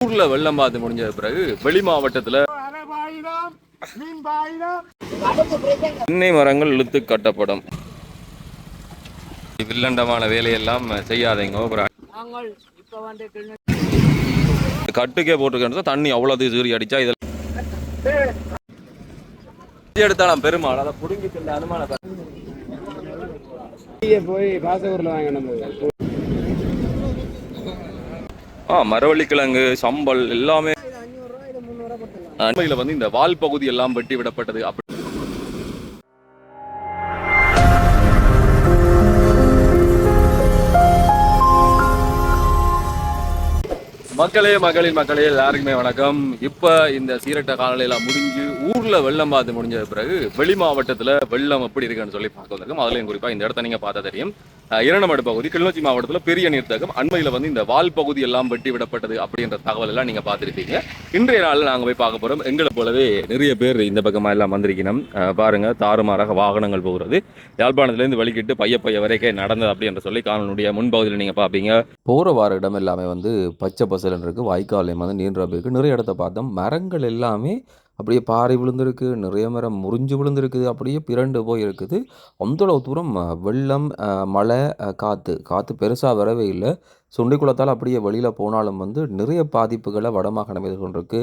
ஊர்ல வெள்ளம் பார்த்து முடிஞ்ச பிறகு வெளி மாவட்டத்துல தென்னை மரங்கள் இழுத்து கட்டப்படும். வில்லண்டமான வேலையெல்லாம் செய்யாதீங்க கட்டுக்கே போட்டுக்கிட்டு தண்ணி அவ்வளவு சீறி அடிச்சா இதில் எடுத்தாலும் பெருமாள் அதை புடுங்கி செல்ல அனுமான போய் பாசவூர்ல வாங்கணும் ஆ மரவள்ளிக்கிழங்கு சம்பல் எல்லாமே. அண்மையில் வந்து இந்த வால் பகுதி எல்லாம் வெட்டி விடப்பட்டது. அப்படி மக்களே மகளிர் மக்களே எல்லாருக்குமே வணக்கம். இப்ப இந்த சீரட்ட காலநிலையெல்லாம் முடிஞ்சு ஊர்ல வெள்ளம் பார்த்து முடிஞ்ச பிறகு வெளி மாவட்டத்துல வெள்ளம் எப்படி இருக்குன்னு சொல்லி பார்க்க வந்திருக்கோம். அதுலயும் குறிப்பா இந்த இடத்த நீங்க பார்த்தா தெரியும். இரண்டமடு பகுதி கிளிநொச்சி மாவட்டத்தில் பெரிய நீர்த்தகம் அண்மையில் வந்து இந்த வால் பகுதி எல்லாம் வெட்டி விடப்பட்டது அப்படின்ற தகவல் எல்லாம் நீங்கள் பார்த்துருப்பீங்க. இன்றைய நாளில் நாங்கள் போய் பார்க்க போகிறோம் எங்களை போலவே நிறைய பேர் இந்த பக்கமாக எல்லாம் வந்திருக்கணும். பாருங்கள் பாருங்க தாறுமாறாக வாகனங்கள் போகிறது. யாழ்ப்பாணத்துலேருந்து வலிக்கிட்டு பைய பைய வரைக்கும் நடந்தது அப்படின்ற சொல்லி காணொலியுடைய முன்பகுதியில் நீங்கள் பார்ப்பீங்க. போகிற வார இடம் எல்லாமே வந்து பச்சை பசலன் இருக்குது வாய்க்காலையும் வந்து நீன்ற இருக்குது நிறைய இடத்த பார்த்தோம். மரங்கள் எல்லாமே அப்படியே பாறை விழுந்திருக்கு நிறைய மரம் முறிஞ்சு விழுந்திருக்குது அப்படியே பிறண்டு போய் இருக்குது அந்தளவு தூரம் வெள்ளம் மழை காற்று காற்று பெருசாக வரவே இல்லை. சுண்டிக்குளத்தால் அப்படியே வெளியில் போனாலும் வந்து நிறைய பாதிப்புகளை வடமாகாணம் எதிர்கொண்டிருக்கு.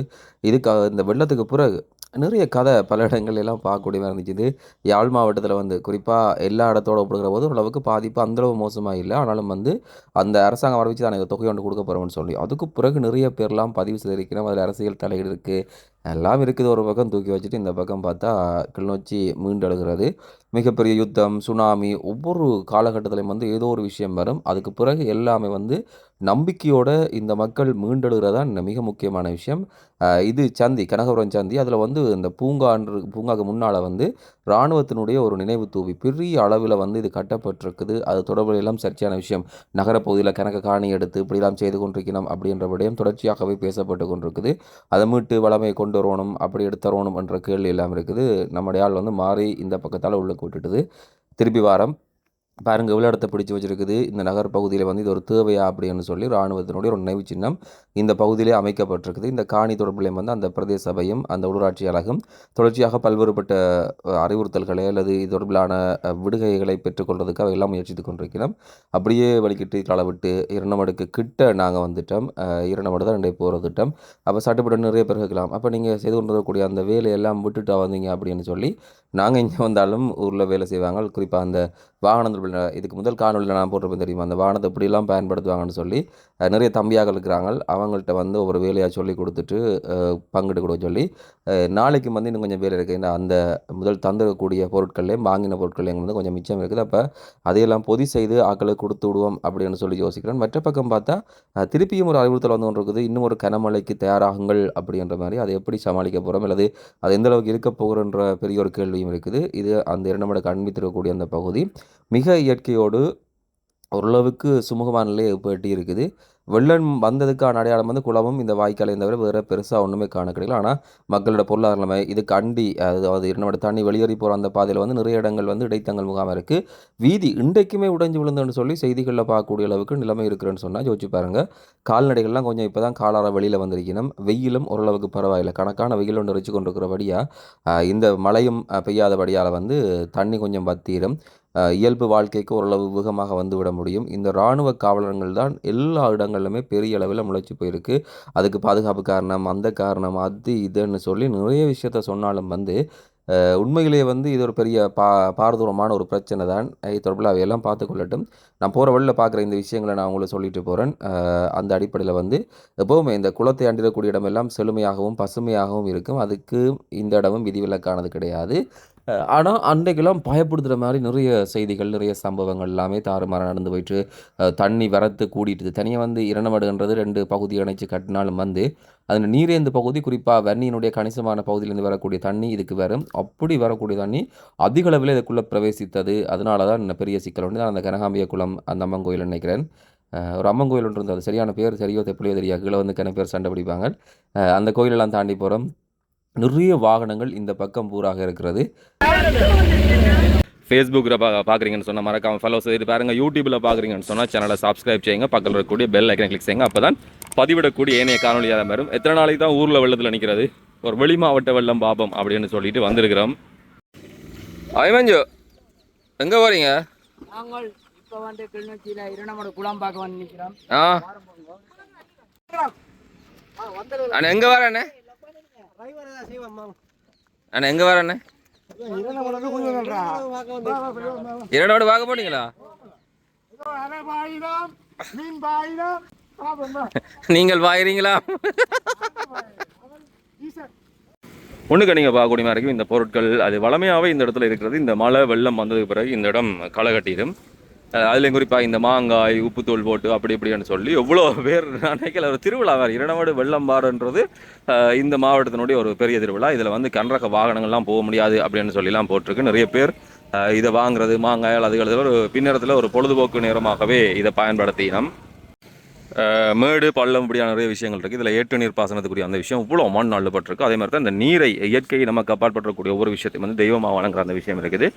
இதுக்கு இந்த வெள்ளத்துக்கு பிறகு நிறைய கதை பல இடங்கள் எல்லாம் பார்க்கக்கூடிய மாதிரி இருந்துச்சு. யாழ் மாவட்டத்தில் வந்து குறிப்பாக எல்லா இடத்தோட ஒப்பிடுகிற போது ஓரளவுக்கு பாதிப்பு அந்தளவு மோசமாக இல்லை. ஆனாலும் வந்து அந்த அரசாங்கம் வர தான் எனக்கு தொகை ஒன்று கொடுக்க போகிறோம்னு சொல்லி அதுக்கு பிறகு நிறைய பேர்லாம் பதிவு செய்திருக்கிறோம். அதில் அரசியல் தலையீடு இருக்குது எல்லாம் இருக்குது ஒரு பக்கம். தூக்கி வச்சுட்டு இந்த பக்கம் பார்த்தா கிளிநொச்சி மீண்டெழுகிறது மிகப்பெரிய யுத்தம் சுனாமி ஒவ்வொரு காலகட்டத்திலையும் வந்து ஏதோ ஒரு விஷயம் வரும். அதுக்கு பிறகு எல்லாமே வந்து நம்பிக்கையோட இந்த மக்கள் மீண்டெழுகிறதா மிக முக்கியமான விஷயம். இது சந்தி கனகபுரம் சந்தி. அதில் வந்து இந்த பூங்கான்று பூங்காக்கு முன்னால் வந்து இராணுவத்தினுடைய ஒரு நினைவு தூவி பெரிய அளவில் வந்து இது கட்டப்பட்டிருக்குது. அது தொடர்பிலாம் சர்ச்சையான விஷயம். நகரப்பகுதியில் கணக்கு காணி எடுத்து இப்படிலாம் செய்து கொண்டிருக்கணும் அப்படின்ற விடயம் தொடர்ச்சியாகவே பேசப்பட்டு கொண்டிருக்குது. அதை மீட்டு வளமையை கொண்டு தருவணும் அப்படி எடுத்துறணும் என்ற கேள்வி எல்லாம் இருக்குது. நம்முடைய ஆள் வந்து மாறி இந்த பக்கத்தால் உள்ளே விட்டுட்டுது திருப்பி வாரம். பாருங்கள் இவ்வளோ இடத்த பிடிச்சி வச்சிருக்குது. இந்த நகர் பகுதியில் வந்து இது ஒரு தேவையா அப்படின்னு சொல்லி இராணுவத்தினுடைய ஒரு நினைவு சின்னம் இந்த பகுதியிலே அமைக்கப்பட்டிருக்குது. இந்த காணி தொடர்பிலையும் வந்து அந்த பிரதேச சபையும் அந்த உள்ளூராட்சி அழகும் தொடர்ச்சியாக பல்வேறுபட்ட அறிவுறுத்தல்களை அல்லது இது தொடர்பிலான விடுகைகளை விடுகைகளை அவை எல்லாம் முயற்சித்து கொண்டிருக்கிறோம். அப்படியே வலிக்கிட்டு களவிட்டு விட்டு இரண்டமடுக்கு கிட்ட நாங்கள் வந்துட்டோம். இரண்டமடு தான் ரெண்டே போகிற திட்டம். அப்போ சட்டப்பட்டு நிறைய பேர் கேட்கலாம். அப்போ நீங்கள் செய்து கொண்டு வரக்கூடிய அந்த வேலையெல்லாம் விட்டுட்டா வந்தீங்க அப்படின்னு சொல்லி நாங்கள் இங்கே வந்தாலும் ஊரில் வேலை செய்வாங்க. குறிப்பாக அந்த வாகனத்தில் இதுக்கு முதல் காணொலியில் நான் போட்டிருப்பேன் தெரியுமா? அந்த வாகனத்தை எப்படிலாம் பயன்படுத்துவாங்கன்னு சொல்லி நிறைய தம்பியாக இருக்கிறாங்க. அவங்கள்ட்ட வந்து ஒவ்வொரு வேலையாக சொல்லி கொடுத்துட்டு அஹ், பங்கிட்டு கொடுக்க சொல்லி நாளைக்கு வந்து இன்னும் கொஞ்சம் வேலை இருக்குது ஏன்னா அந்த முதல் தந்துடக்கூடிய பொருட்கள்லேயும் வாங்கின பொருட்கள்லேயும் வந்து கொஞ்சம் மிச்சம் இருக்குது. அப்போ அதையெல்லாம் பொதி செய்து ஆக்களுக்கு கொடுத்து விடுவோம் அப்படின்னு சொல்லி யோசிக்கிறேன். மற்ற பக்கம் பார்த்தா திருப்பியும் ஒரு அறிவுறுத்தல் வந்து ஒன்று இருக்குது. இன்னும் ஒரு கனமழைக்கு தயாராகுங்கள் அப்படின்ற மாதிரி. அதை எப்படி சமாளிக்க போகிறோம் அல்லது அது எந்த அளவுக்கு இருக்க போகிறன்ற பெரிய ஒரு கேள்வியும் இருக்குது. இது அந்த இரண்டு மடக்கு அண்மித்திருக்கக்கூடிய அந்த பகுதி. மிக இயற்கையோடு ஓரளவுக்கு சுமூகமான நிலையை பேட்டி இருக்குது. வெள்ளம் வந்ததுக்கான அடையாளம் வந்து குளமும் இந்த வாய்க்காலையும் தவிர வேறு பெருசாக ஒன்றுமே காண கிடைக்கல ஆனால் மக்களோட பொருளாதார நிலைமை இதுக்கு அண்டி அதாவது இரண்டு தண்ணி வெளியேறி போகிற அந்த பாதையில் வந்து நிறைய இடங்கள் வந்து இடைத்தங்கள் முகாம் இருக்குது வீதி இன்றைக்குமே உடைஞ்சு விழுந்துன்னு சொல்லி செய்திகளில் பார்க்கக்கூடிய அளவுக்கு நிலைமை இருக்குன்னு சொன்னால் யோசிச்சு பாருங்கள் கால்நடைகள்லாம் கொஞ்சம் இப்போ தான் காலார வெளியில் வந்திருக்கணும். வெயிலும் ஓரளவுக்கு பரவாயில்லை. கணக்கான வெயில் ஒன்று வச்சு கொண்டிருக்கிறபடியாக இந்த மழையும் பெய்யாதபடியால் வந்து தண்ணி கொஞ்சம் பத்தீரும். இயல்பு வாழ்க்கைக்கு ஓரளவு வேகமாக வந்து விட முடியும். இந்த இராணுவ காவலர்கள் தான் எல்லா இடங்களிலுமே பெரிய அளவில் முளைச்சி போயிருக்கு. அதுக்கு பாதுகாப்பு காரணம் அந்த காரணம் அது இதுன்னு சொல்லி நிறைய விஷயத்த சொன்னாலும் வந்து உண்மையிலேயே வந்து இது ஒரு பெரிய பா பாரதூரமான ஒரு பிரச்சனை தான். இது தொடர்பில் அவையெல்லாம் பார்த்து கொள்ளட்டும். நான் போகிற வழியில் பார்க்குற இந்த விஷயங்களை நான் உங்களுக்கு சொல்லிட்டு போகிறேன் அந்த அடிப்படையில் வந்து எப்போவுமே இந்த குளத்தை அண்டிடக்கூடிய இடமெல்லாம் செழுமையாகவும் பசுமையாகவும் இருக்கும். அதுக்கு இந்த இடமும் விதிவிலக்கானது கிடையாது. ஆனால் அன்றைக்கெல்லாம் பயப்படுத்துகிற மாதிரி நிறைய செய்திகள் நிறைய சம்பவங்கள் எல்லாமே தாறுமாற நடந்து போயிட்டு தண்ணி வரத்து கூடிட்டுது. தனியாக வந்து இரணமடுகின்றது ரெண்டு பகுதி இணைச்சு கட்டினாலும் வந்து அதில் நீரேந்து பகுதி குறிப்பாக வன்னியினுடைய கணிசமான பகுதியிலேருந்து வரக்கூடிய தண்ணி இதுக்கு வரும். அப்படி வரக்கூடிய தண்ணி அதிக அளவில் இதுக்குள்ளே பிரவேசித்தது. அதனால தான் இன்னும் பெரிய சிக்கல் வந்து அந்த கனகாம்பிய குளம் அந்த அம்மன் கோயில் நினைக்கிறேன். ஒரு அம்மன் கோயில் ஒன்று இருந்தது. சரியான பேர் சரியோ தெப்பிலையோ தெரியாது. கீழே வந்து கன பேர் சண்டை பிடிப்பாங்க. அந்த கோயிலெல்லாம் தாண்டி போகிறோம் நிறைய வாகனங்கள் இந்த பக்கம் பூராக இருக்கிறது. ஃபேஸ்புக்கில் பா பார்க்குறீங்கன்னு சொன்னால் மறக்காம ஃபாலோ செய்து பாருங்க. யூடியூப்பில் பார்க்குறீங்கன்னு சொன்னால் சேனலை சப்ஸ்கிரைப் செய்யுங்க. பக்கத்தில் இருக்கக்கூடிய பெல் ஐக்கனை கிளிக் செய்யுங்க. அப்போ தான் பதிவிடக்கூடிய ஏனைய காணொலியாக வரும். எத்தனை நாளைக்கு தான் ஊரில் வெள்ளத்தில் நிற்கிறது ஒரு வெளி மாவட்ட வெள்ளம் பாபம் அப்படின்னு சொல்லிட்டு வந்திருக்கிறோம். ஐமஞ்சு எங்கே போகிறீங்க நாங்கள் இப்ப வந்து கிளிநொச்சியில இரணமோட குளம் பார்க்க வந்து நிக்கிறோம். ஆ. அண்ணா எங்கே வர அண்ணே அண்ணா எங்கே வர அண்ணே? இரண்டோடு பார்க்க போனீங்களா? நீங்கள் வாயிறீங்களா? ஒன்றுக்கு நீங்கள் பார்க்கக்கூடிய மாதிரி இருக்கும். இந்த பொருட்கள் அது வளமையாகவே இந்த இடத்துல இருக்கிறது. இந்த மழை வெள்ளம் வந்ததுக்கு பிறகு இந்த இடம் களை கட்டிடும் அதுலேயும் குறிப்பாக இந்த மாங்காய் உப்புத்தூள் போட்டு அப்படி இப்படின்னு சொல்லி எவ்வளோ பேர் நினைக்கல ஒரு திருவிழா வேறு. இரண்டாவது வெள்ளம்பாடுன்றது இந்த மாவட்டத்தினுடைய ஒரு பெரிய திருவிழா. இதில் வந்து கனரக வாகனங்கள்லாம் போக முடியாது அப்படின்னு சொல்லிலாம் போட்டிருக்கு. நிறைய பேர் இதை வாங்குறது மாங்காய் அதுகள் ஒரு பின்னரத்தில் ஒரு பொழுதுபோக்கு நேரமாகவே இதை பயன்படுத்தினோம். மேடு பள்ளம் இப்படியான நிறைய விஷயங்கள் இருக்குது இதில் ஏட்டு நீர் பாசனத்துக்குரிய அந்த விஷயம் இவ்வளோ மண் அள்ளுப்பட்டிருக்கு அதே மாதிரி தான் இந்த நீரை இயற்கையை நமக்கு அப்பாற்பற்றக்கூடிய ஒவ்வொரு விஷயத்தையும் வந்து தெய்வமாக வணங்குற அந்த விஷயம் இருக்குது.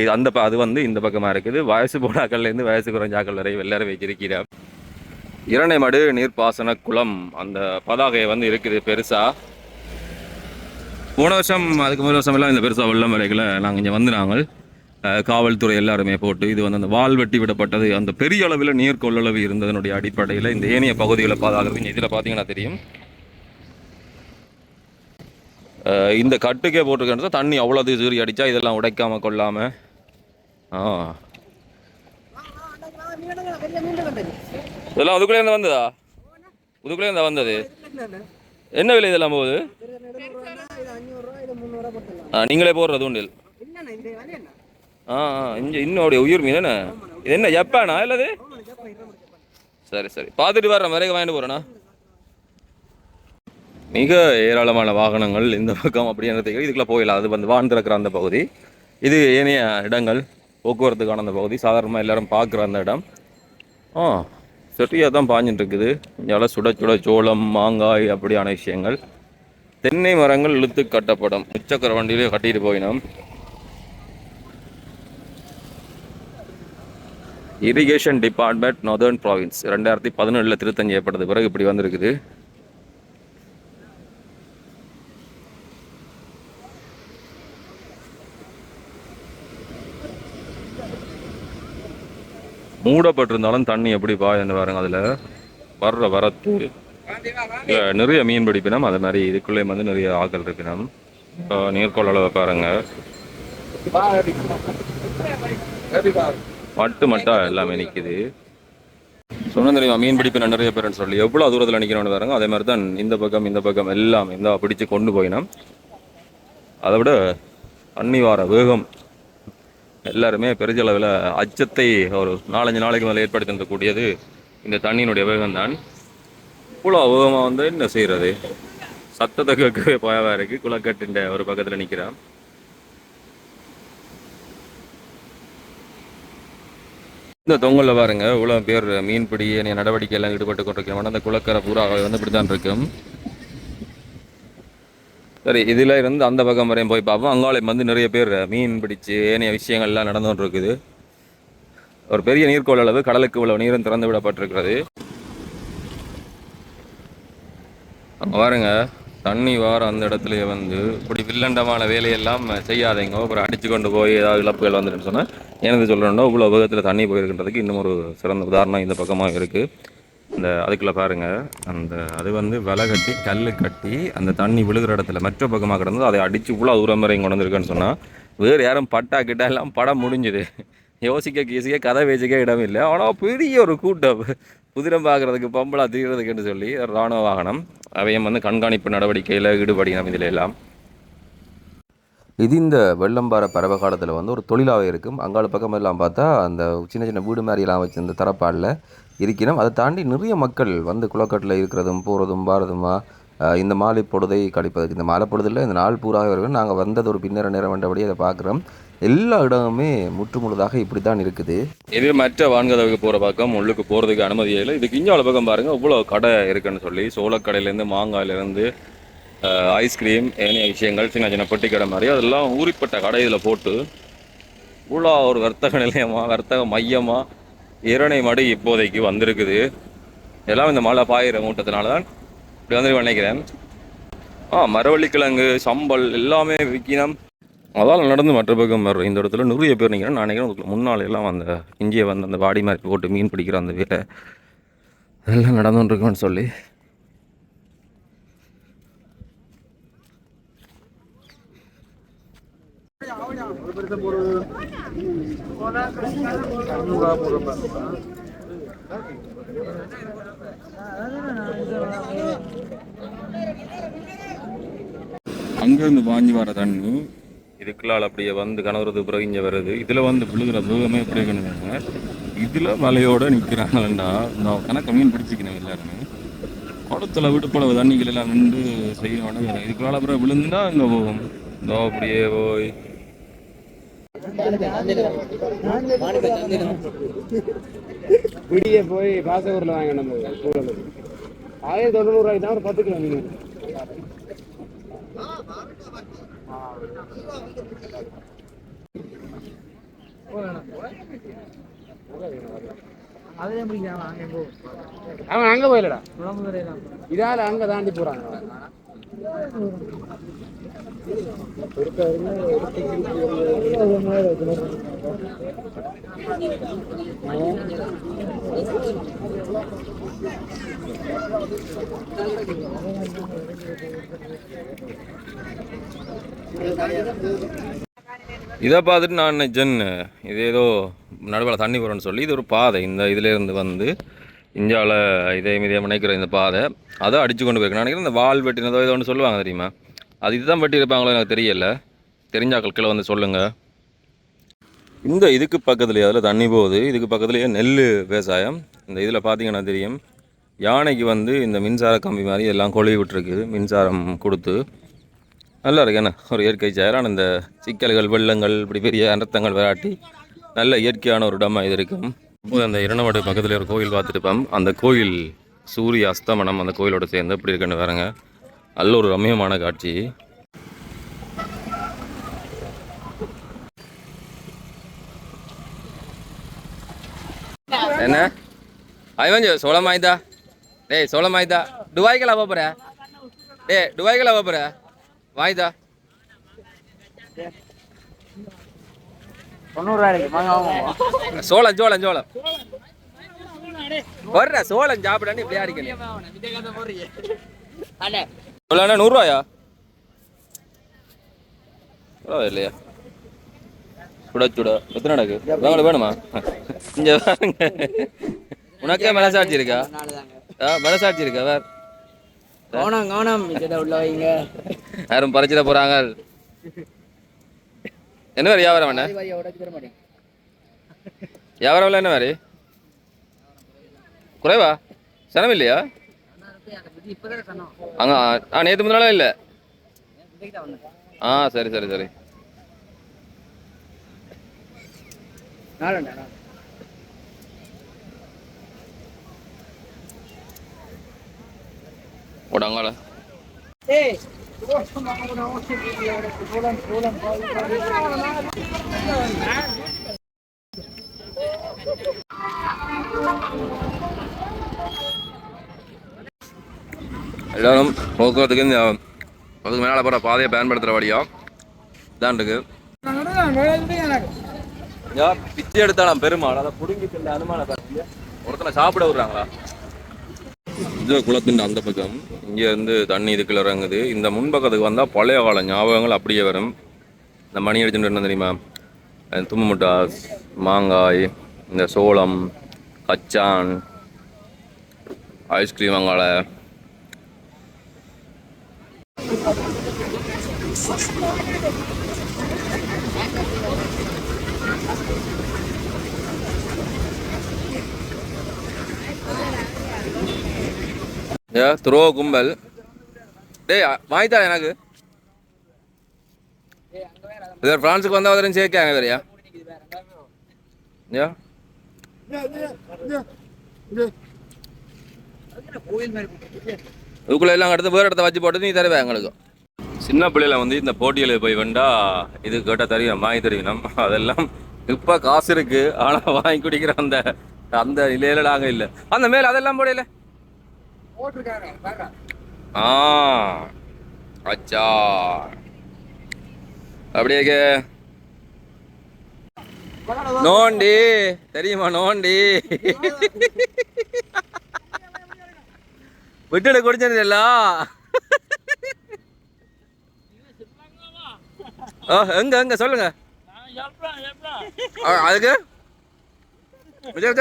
இது அந்த ப- அது வந்து இந்த பக்கமாக இருக்குது. வயசு போனாக்கள்லேருந்து வயசு குறைஞ்சாக்கள் வரை எல்லாரும் இரணை இரணைமடு நீர்ப்பாசன குளம் அந்த பதாகை வந்து இருக்குது பெருசாக போன வருஷம் அதுக்கு முதல் வருஷம் எல்லாம் இந்த பெருசாக வெள்ளம் வரைகளை நாங்கள் இங்கே வந்து நாங்கள் காவல்துறை எல்லாருமே போட்டு இது வந்து அந்த வால் வெட்டி விடப்பட்டது. அந்த பெரிய அளவில் நீர் கொள்ளளவு இருந்ததனுடைய அடிப்படையில் இந்த ஏனைய பகுதிகளை பாதுகாக்கிறது இதில் பார்த்தீங்கன்னா தெரியும். இந்த கட்டுக்கே போட்டிருக்கேன் தண்ணி அவ்வளோ சூரி அடித்தா இதெல்லாம் உடைக்காம கொள்ளாம. ஆ. இதெல்லாம் அதுக்குள்ளே இருந்து வந்ததா? இதுக்குள்ளே இருந்தா வந்தது? என்ன விலை இதெல்லாம் போகுது? நீங்களே போடுறது உண்டில் ஆ ஆ இங்கே இன்னும் அவருடைய உயிர் மீன் என்ன இது என்ன எப்பண்ணா இல்லது? சரி சரி. பார்த்துட்டு வர்றேன் வரைக்கும் வாங்கிட்டு போகிறேண்ணா மிக ஏராளமான வாகனங்கள் இந்த பக்கம் அப்படின்றது இதுக்குள்ளே போயிடலாம் அது வந்து வான் திறக்கிற அந்த பகுதி. இது ஏனைய இடங்கள் போக்குவரத்துக்கான அந்த பகுதி. சாதாரணமாக எல்லாரும் பார்க்குற அந்த இடம். ஆ சரியாக தான் பாஞ்சிட்டு இருக்குது. இங்கே சுட சுட சோளம் மாங்காய் அப்படியான விஷயங்கள். தென்னை மரங்கள் இழுத்து கட்டப்படும். முச்சக்கர வண்டியிலே கட்டிட்டு போயினோம். இரிகேஷன் டிபார்ட்மெண்ட் நார்தர்ன் ப்ராவின்ஸ் ரெண்டாயிரத்தி பதினேழில் திருத்தம் செய்யப்பட்டது. பிறகு இப்படி வந்திருக்குது. மூடப்பட்டிருந்தாலும் தண்ணி எப்படி பாயுன்னு பாருங்க அதில். வர்ற வரத்து. நிறைய மீன் பிடிப்பினம் அது மாதிரி இதுக்குள்ளே வந்து நிறைய ஆக்கள் இருப்பினம் இப்போ நீர்க்கோள் அளவை பாருங்க. மட்டு மட்டா எல்லாமே நிற்குது சொன்ன தெரியுமா மீன் பிடிப்பு நிறைய பேருன்னு சொல்லி எவ்வளோ தூரத்தில் நிற்கிறோன்னு பாருங்க. அதே மாதிரி தான் இந்த பக்கம் இந்த பக்கம் எல்லாம் இந்த பிடிச்சு கொண்டு போயினா அதை விட தண்ணி வார வேகம் எல்லாருமே பெருஞ்சளவில் அச்சத்தை ஒரு நாலஞ்சு நாளைக்கு மேலே ஏற்படுத்திருக்கக்கூடியது இந்த தண்ணியினுடைய வேகம் தான் இவ்வளோ வேகமாக வந்து என்ன செய்கிறது சத்தத்தை கேட்கவே பயமாக இருக்குது குளக்கட்டுன்ற ஒரு பக்கத்தில் நிற்கிறான் இந்த தொங்கல்ல பாருங்க இவ்வளோ பேர் மீன்பிடி நடவடிக்கை எல்லாம் ஈடுபட்டு கொண்டிருக்கிறோம் அந்த குளக்கரை பூரா வந்து இப்படி தான் இருக்கும். சரி இதில் இருந்து அந்த பக்கம் வரையும் போய் பார்ப்போம். அங்காளையும் வந்து நிறைய பேர் மீன் பிடிச்சு ஏனைய விஷயங்கள்லாம் நடந்து இருக்குது ஒரு பெரிய நீர்க்கோள் அளவு கடலுக்கு உள்ள நீரும் திறந்து விடப்பட்டிருக்கிறது. அங்கே பாருங்க தண்ணி வார அந்த இடத்துலயே வந்து இப்படி வில்லண்டமான வேலையெல்லாம் செய்யாதீங்க. அப்புறம் அடிச்சு கொண்டு போய் ஏதாவது இழப்புகள் வந்துட்டுன்னு சொன்னால் எனது சொல்லணும்னா இவ்வளோ உபகத்தில் தண்ணி போயிருக்கின்றதுக்கு இன்னும் ஒரு சிறந்த உதாரணம் இந்த பக்கமாக இருக்குது இந்த அதுக்குள்ள பாருங்க. அந்த அது வந்து விலை கட்டி கல் கட்டி அந்த தண்ணி விழுகிற இடத்துல மற்ற பக்கமாக கிடந்தது. அதை அடித்து இவ்வளோ தூரம் வரையும் கொண்டு வந்திருக்குன்னு சொன்னால் வேறு யாரும் பட்டா கிட்டா எல்லாம் படம் முடிஞ்சுது. யோசிக்க கீசிக்க கதை பேசிக்க இடம் இல்லை ஆனால் பெரிய ஒரு கூட்டம். குதிரம் பார்க்குறதுக்கு பம்பளா தீர்றதுக்குன்னு சொல்லி இராணுவ வாகனம் அவையும் வந்து கண்காணிப்பு நடவடிக்கையில் ஈடுபடினோம் இதில் எல்லாம். இது இந்த வெள்ளம்பார பறவை காலத்தில் வந்து ஒரு தொழிலாகவே இருக்கும். அங்கால பக்கம் எல்லாம் பார்த்தா அந்த சின்ன சின்ன வீடு மாதிரிலாம் வச்சு இந்த தரப்பாடில் இருக்கணும் அதை தாண்டி நிறைய மக்கள் வந்து குளக்கட்டில் இருக்கிறதும் போகிறதும் பாரதுமா இந்த மாலை பொழுதை கழிப்பதற்கு இந்த மாலை பொழுதில் இந்த நாள் பூராக இருக்கும். நாங்கள் வந்தது ஒரு பின்னர நேரம் வேண்டபடி அதை பார்க்குறோம். எல்லா இடமுமே முற்றுமுழுதாக இப்படி தான் இருக்குது. இது மற்ற வான்கதவுக்கு போகிற பக்கம் உள்ளுக்கு போகிறதுக்கு அனுமதி இல்லை. இதுக்கு இஞ்சால பக்கம் பாருங்கள் இவ்வளோ கடை இருக்குன்னு சொல்லி சோளக்கடையிலேருந்து மாங்காயிலேருந்து ஐஸ்கிரீம் ஏனைய விஷயங்கள் சின்ன சின்ன பெட்டி கடை மாதிரி அதெல்லாம் ஊறிப்பட்ட கடை இதில் போட்டு இவ்வளோ ஒரு வர்த்தக நிலையமாக வர்த்தக மையமாக இரணை மடு இப்போதைக்கு வந்திருக்குது. எல்லாம் இந்த மழை பாயிற மூட்டத்தினால தான் இப்படி வந்து நினைக்கிறேன். ஆ மரவள்ளிக்கிழங்கு சம்பல் எல்லாமே விற்கினம் அதால் நடந்து மற்ற பக்கம் வர்றோம் இந்த இடத்துல நிறைய பேர் நிற்கிறேன் நான் நினைக்கிறேன் முன்னால் எல்லாம் அந்த இஞ்சியை வந்து அந்த வாடி மாதிரி போட்டு மீன் பிடிக்கிற அந்த வேலை அதெல்லாம் நடந்துட்டுருக்குன்னு சொல்லி. அங்கேருந்து வாங்கி வர தண்ணி இதுக்குள்ளால் அப்படியே வந்து கணவரது பிறகு இங்கே வருது. இதில் வந்து விழுகிற மிருகமே எப்படி இருக்கணுங்க இதில் மலையோட நிற்கிறாங்களா நான் கணக்கு மீன் பிடிச்சிக்கணும் எல்லாருமே. குளத்துல விடுப்பளவு தண்ணிகள் எல்லாம் நின்று செய்யணும் இதுக்குள்ளால் அப்புறம் விழுந்தா இங்கே போகும்? இதோ அப்படியே போய். விடிய போய் பாசகூரில் வாங்க ஆயிரத்தி தொண்ணூறு ரூபாய்க்கு தான் ஒரு பத்து கிலோ மீன். அவன் அங்க போயிலடா. இதால அங்க தாண்டி போறாங்க. இதை பார்த்துட்டு நான் நினைச்சேன் இது ஏதோ நடுவில் தண்ணி போகிறேன்னு சொல்லி இது ஒரு பாதை. இந்த இதுலேருந்து வந்து இந்தியாவில் இதே மீதியை நினைக்கிற இந்த பாதை அதை அடித்து கொண்டு போயிருக்கேன் நினைக்கிறேன் இந்த வால் வெட்டினதோ ஏதோ ஒன்று சொல்லுவாங்க தெரியுமா? அது இதுதான் வெட்டியிருப்பாங்களோ எனக்கு தெரியல. தெரிஞ்சாக்கள் கீழே வந்து சொல்லுங்கள் இந்த இதுக்கு பக்கத்துலேயே அதில் தண்ணி போகுது. இதுக்கு பக்கத்துலேயே நெல் விவசாயம். இந்த இதில் பார்த்தீங்கன்னா தெரியும். யானைக்கு வந்து இந்த மின்சார கம்பி மாதிரி எல்லாம் கொழுவி விட்டுருக்குது மின்சாரம் கொடுத்து. நல்லா இருக்கு என்ன ஒரு இயற்கை சேரான இந்த சிக்கல்கள் வெள்ளங்கள் இப்படி பெரிய அனர்த்தங்கள் விராட்டி நல்ல இயற்கையான ஒரு இடமா இது இருக்கும். இப்போது அந்த இரணவாடு பக்கத்தில் ஒரு கோயில் பார்த்துருப்போம் அந்த கோயில் சூரிய அஸ்தமனம் அந்த கோயிலோட சேர்ந்து எப்படி இருக்குன்னு பாருங்க. நல்ல ஒரு ரம்மியமான காட்சி. என்ன? ஐவஞ்சு சோளமாய்தா டேய் சோளமாய்தா டுபாய்க்கெல்லாம் போகிற டேய் டுபாய்க்கெல்லாம் போகிற வாய்தா. சோளம் சோளம் சோளம். வர்ற சோளம் சாப்பிடான்னு இப்படி அடிக்கல எவ்வளோண்ணா நூறுரூவாயா எவ்வளோ இல்லையா சுட சுட. எத்தனை நடக்கு? வேணும் வேணுமா? இங்கே உனக்கே மனசாட்சி இருக்கா? ஆ மனசாட்சி இருக்கா? வேற. கவனம் கவனம் இதை உள்ள வைங்க. யாரும் பறிச்சிட போகிறாங்க என்ன மாதிரி வியாபாரம் என்ன? வியாபாரம் என்ன மாதிரி குறைவா? சனம் இல்லையா? அங்கே ஆ நேற்று முன்னாலும் இல்லை. ஆ சரி சரி சரி. ஏய் எல்லாரும் போக்குவரத்துக்கு இந்த அதுக்கு மேலே போகிற பாதையை பயன்படுத்துகிற வழியா? இதான் இருக்கு. யா பிச்சை எடுத்தாலும் பெருமாள். அதை புடுங்கி அனுமான ஒருத்தனை சாப்பிட விடுறாங்களா? இது குளத்தின் அந்த பக்கம் இங்கே இருந்து தண்ணி இதுக்குள்ள இறங்குது. இந்த முன்பக்கத்துக்கு வந்தால் பழைய கால ஞாபகங்கள் அப்படியே வரும். இந்த மணி அடிச்சுட்டு என்ன தெரியுமா? அஹ் தும்மு முட்டாஸ் மாங்காய் இந்த சோளம் கச்சான் ஐஸ்கிரீம் அங்காள ஏ துருவ கும்பல். டேய் வாங்கித்தா எனக்கு. இது ஃப்ரான்ஸுக்கு வந்தால் வரையும் சேர்க்காங்க வேறையா ஏ இதுக்குள்ள எல்லாம் எடுத்து வேறு இடத்த வச்சு போட்டு நீ தருவேன் எங்களுக்கு. சின்ன பிள்ளையில வந்து இந்த போட்டியில் போய் வேண்டா இது கேட்டால் தெரியும் வாங்கி தெரியும் நம்ம. அதெல்லாம் இப்ப காசு இருக்கு ஆனா வாங்கி குடிக்கிற அந்த அந்த நிலையில நாங்கள் இல்ல. அந்த மேல அதெல்லாம் போடல. ஆ அச்சா. அப்படியே நோண்டி. தெரியுமா நோண்டி? விட்டுட குடிச்சது ஓ எங்க எங்க சொல்லுங்க. அதுக்கு? விஜய்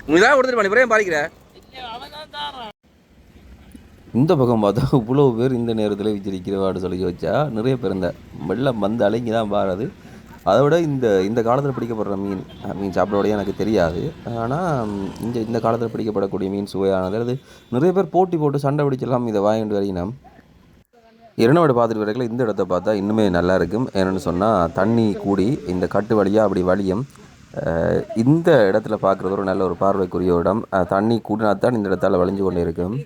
சொல்லுங்க கொடுத்துட்டு பண்ணி பாதிக்கிற இந்த பக்கம் பார்த்தா இவ்வளோ பேர் இந்த நேரத்தில் விச்சிருக்கிறவாடு சொல்லி வச்சா நிறைய பேர் இந்த வெள்ளம் வந்து அலைங்கி தான் பாருது அதை விட இந்த இந்த காலத்தில் பிடிக்கப்படுற மீன் மீன் சாப்பிடோடைய எனக்கு தெரியாது. ஆனால் இந்த இந்த காலத்தில் பிடிக்கப்படக்கூடிய மீன் சுவையானது. அது நிறைய பேர் போட்டி போட்டு சண்டை பிடிச்செல்லாம் இதை வாங்கிட்டு வரீங்கன்னா இரண்டாவது பார்த்துட்டு வரைக்கும் இந்த இடத்த பார்த்தா இன்னுமே நல்லா இருக்கும். என்னென்னு சொன்னால் தண்ணி கூடி இந்த கட்டு வழியாக அப்படி வழியும். இந்த இடத்துல பார்க்குறது ஒரு நல்ல ஒரு பார்வைக்குரிய இடம். தண்ணி கூடினா தான் இந்த இடத்தால வழிஞ்சு கொண்டே இருக்கும்